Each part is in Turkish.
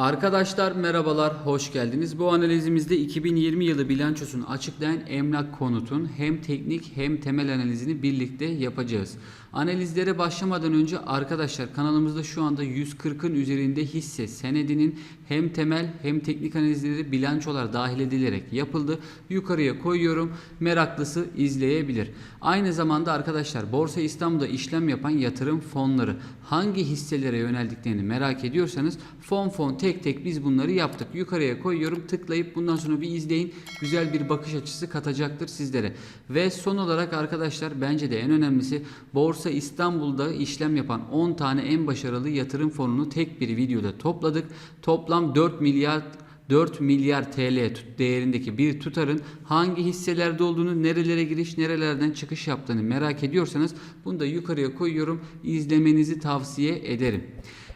Arkadaşlar merhabalar, hoş geldiniz. Bu analizimizde 2020 yılı bilançosunu açıklayan Emlak Konut'un hem teknik hem temel analizini birlikte yapacağız. Analizlere başlamadan önce arkadaşlar kanalımızda şu anda 140'ın üzerinde hisse senedinin hem temel hem teknik analizleri bilançolar dahil edilerek yapıldı. Yukarıya koyuyorum. Meraklısı izleyebilir. Aynı zamanda arkadaşlar Borsa İstanbul'da işlem yapan yatırım fonları hangi hisselere yöneldiklerini merak ediyorsanız fon fon tek tek biz bunları yaptık. Yukarıya koyuyorum. Tıklayıp bundan sonra bir izleyin. Güzel bir bakış açısı katacaktır sizlere. Ve son olarak arkadaşlar bence de en önemlisi Borsa İstanbul'da işlem yapan 10 tane en başarılı yatırım fonunu tek bir videoda topladık. Toplam 4 milyar 4 milyar TL değerindeki bir tutarın hangi hisselerde olduğunu, nerelere giriş, nerelerden çıkış yaptığını merak ediyorsanız bunu da yukarıya koyuyorum. İzlemenizi tavsiye ederim.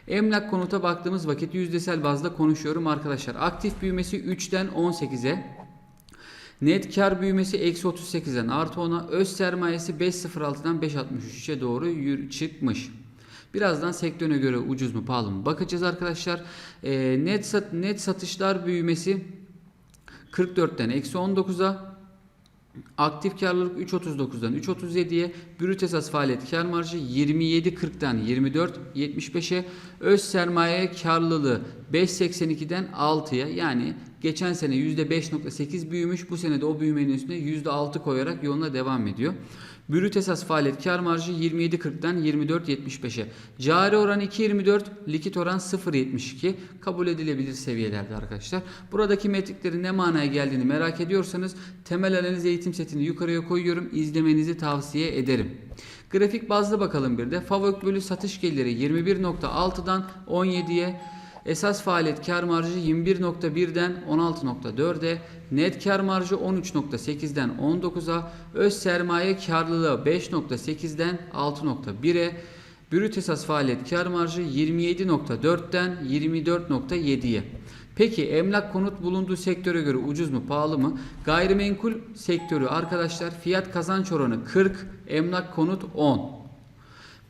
Emlak konuta baktığımız vakit yüzdesel bazda konuşuyorum arkadaşlar. Aktif büyümesi 3'ten 18'e, Net kar büyümesi eksi 38'den artı 10'a, öz sermayesi 5.06'dan 5.63'e doğru çıkmış. Birazdan sektörüne göre ucuz mu pahalı mı bakacağız arkadaşlar. Ee, net sat, net satışlar büyümesi 44'ten eksi 19'a, Aktif karlılık 3.39'dan 3.37'ye, brüt esas faaliyet kar marjı 27.40'dan 24.75'e, öz sermaye karlılığı 5.82'den 6'ya yani geçen sene %5.8 büyümüş bu sene de o büyümenin üstüne %6 koyarak yoluna devam ediyor. Brüt esas faaliyet kar marjı 27.40'dan 24.75'e. Cari oran 2.24, likit oran 0.72 kabul edilebilir seviyelerde arkadaşlar. Buradaki metriklerin ne manaya geldiğini merak ediyorsanız temel analiz eğitim setini yukarıya koyuyorum. İzlemenizi tavsiye ederim. Grafik bazlı bakalım bir de. Favök bölü satış geliri 21.6'dan 17'ye Esas faaliyet kar marjı 21.1'den 16.4'e, net kar marjı 13.8'den 19'a, öz sermaye karlılığı 5.8'den 6.1'e, brüt esas faaliyet kar marjı 27.4'ten 24.7'ye. Peki emlak konut bulunduğu sektöre göre ucuz mu pahalı mı? Gayrimenkul sektörü arkadaşlar fiyat kazanç oranı 40, emlak konut 10.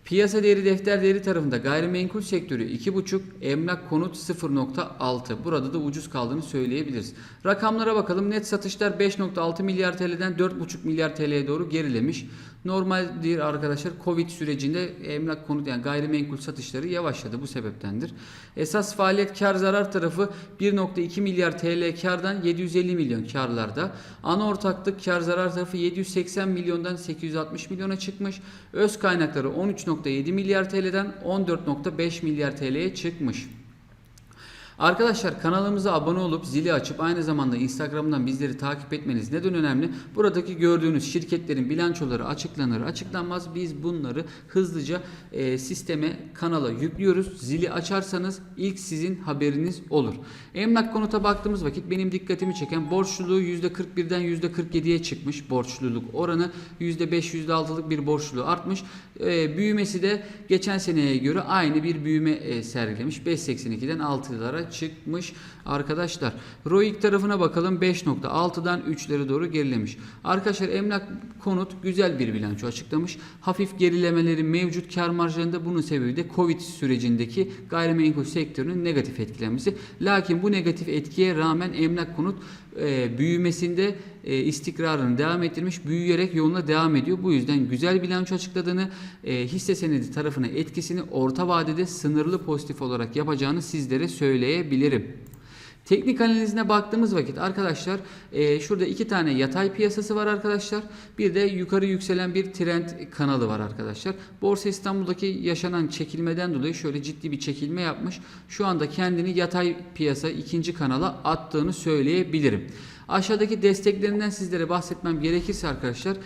Piyasa değeri defter değeri tarafında gayrimenkul sektörü 2.5, emlak konut 0.6. Burada da ucuz kaldığını söyleyebiliriz. Rakamlara bakalım. Net satışlar 5.6 milyar TL'den 4.5 milyar TL'ye doğru gerilemiş. Normaldir arkadaşlar Covid sürecinde emlak konut yani gayrimenkul satışları yavaşladı bu sebeptendir. Esas faaliyet kar zarar tarafı 1.2 milyar TL kardan 750 milyon karlarda. Ana ortaklık kar zarar tarafı 780 milyondan 860 milyona çıkmış. Öz kaynakları 13.7 milyar TL'den 14.5 milyar TL'ye çıkmış. Arkadaşlar kanalımıza abone olup zili açıp aynı zamanda Instagram'dan bizleri takip etmeniz neden önemli? Buradaki gördüğünüz şirketlerin bilançoları açıklanır açıklanmaz biz bunları hızlıca e, sisteme kanala yüklüyoruz. Zili açarsanız ilk sizin haberiniz olur. Emlak konuta baktığımız vakit benim dikkatimi çeken borçluluğu %41'den %47'ye çıkmış borçluluk oranı %5 %6'lık bir borçluluğu artmış. E, büyümesi de geçen seneye göre aynı bir büyüme e, sergilemiş. 5.82'den 6'lara çıkmış arkadaşlar. ROIC tarafına bakalım 5.6'dan 3'lere doğru gerilemiş. Arkadaşlar emlak konut güzel bir bilanço açıklamış. Hafif gerilemeleri mevcut kar marjlarında bunun sebebi de Covid sürecindeki gayrimenkul sektörünün negatif etkilenmesi. Lakin bu negatif etkiye rağmen emlak konut e, büyümesinde e, istikrarını devam ettirmiş, büyüyerek yoluna devam ediyor. Bu yüzden güzel bilanço açıkladığını, e, hisse senedi tarafına etkisini orta vadede sınırlı pozitif olarak yapacağını sizlere söyleyebilirim. Teknik analizine baktığımız vakit arkadaşlar e, şurada iki tane yatay piyasası var arkadaşlar. Bir de yukarı yükselen bir trend kanalı var arkadaşlar. Borsa İstanbul'daki yaşanan çekilmeden dolayı şöyle ciddi bir çekilme yapmış. Şu anda kendini yatay piyasa ikinci kanala attığını söyleyebilirim. Aşağıdaki desteklerinden sizlere bahsetmem gerekirse arkadaşlar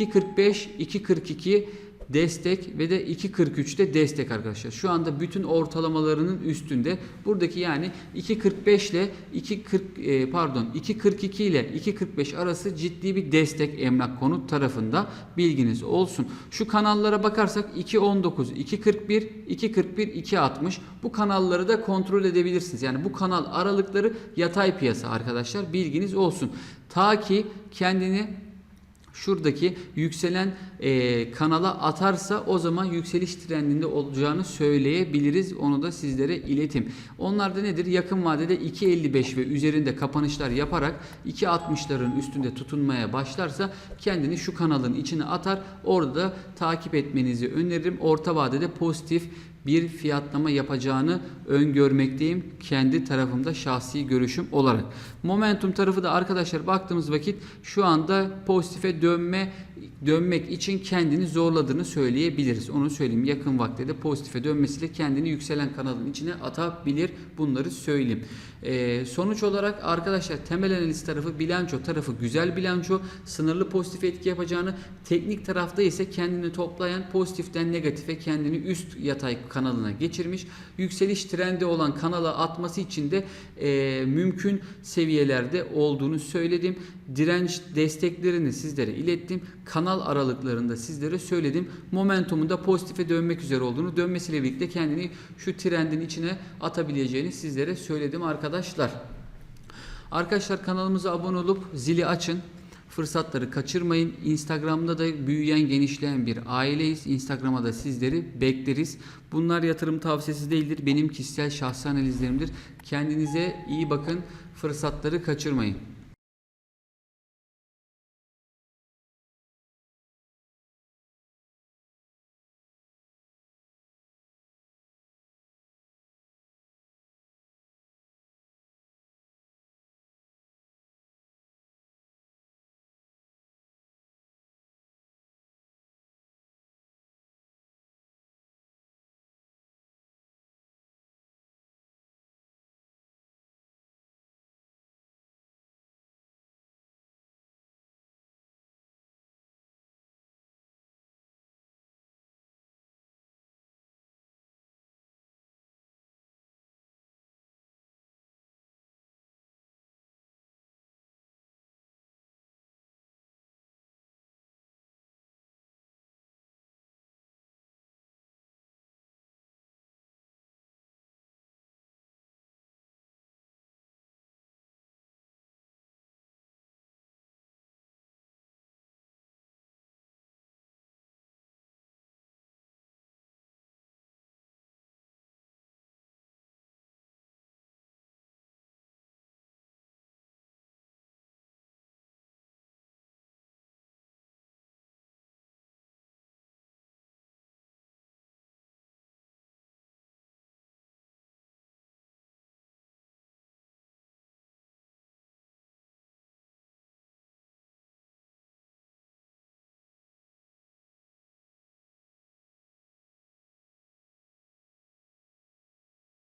2.45, 2.42 destek ve de 2.43'te destek arkadaşlar. Şu anda bütün ortalamalarının üstünde. Buradaki yani 2.45 ile 2.40 e, pardon 2.42 ile 2.45 arası ciddi bir destek emlak konut tarafında bilginiz olsun. Şu kanallara bakarsak 2.19, 2.41, 2.41, 2.60 bu kanalları da kontrol edebilirsiniz. Yani bu kanal aralıkları yatay piyasa arkadaşlar bilginiz olsun. Ta ki kendini şuradaki yükselen e, kanala atarsa o zaman yükseliş trendinde olacağını söyleyebiliriz. Onu da sizlere iletim. Onlar da nedir? Yakın vadede 2.55 ve üzerinde kapanışlar yaparak 2.60'ların üstünde tutunmaya başlarsa kendini şu kanalın içine atar. Orada da takip etmenizi öneririm. Orta vadede pozitif bir fiyatlama yapacağını öngörmekteyim. Kendi tarafımda şahsi görüşüm olarak. Momentum tarafı da arkadaşlar baktığımız vakit şu anda pozitife dönme dönmek için kendini zorladığını söyleyebiliriz. Onu söyleyeyim. Yakın vakte de pozitife dönmesiyle kendini yükselen kanalın içine atabilir. Bunları söyleyeyim. Ee, sonuç olarak arkadaşlar temel analiz tarafı bilanço tarafı güzel bilanço. Sınırlı pozitif etki yapacağını teknik tarafta ise kendini toplayan pozitiften negatife kendini üst yatay kanalına geçirmiş. Yükseliş trendi olan kanala atması için de e, mümkün seviyelerde olduğunu söyledim. Direnç desteklerini sizlere ilettim. Kanal aralıklarında sizlere söyledim. Momentumun da pozitife dönmek üzere olduğunu, dönmesiyle birlikte kendini şu trendin içine atabileceğini sizlere söyledim arkadaşlar. Arkadaşlar kanalımıza abone olup zili açın. Fırsatları kaçırmayın. Instagram'da da büyüyen, genişleyen bir aileyiz. Instagram'a da sizleri bekleriz. Bunlar yatırım tavsiyesi değildir. Benim kişisel şahsi analizlerimdir. Kendinize iyi bakın. Fırsatları kaçırmayın.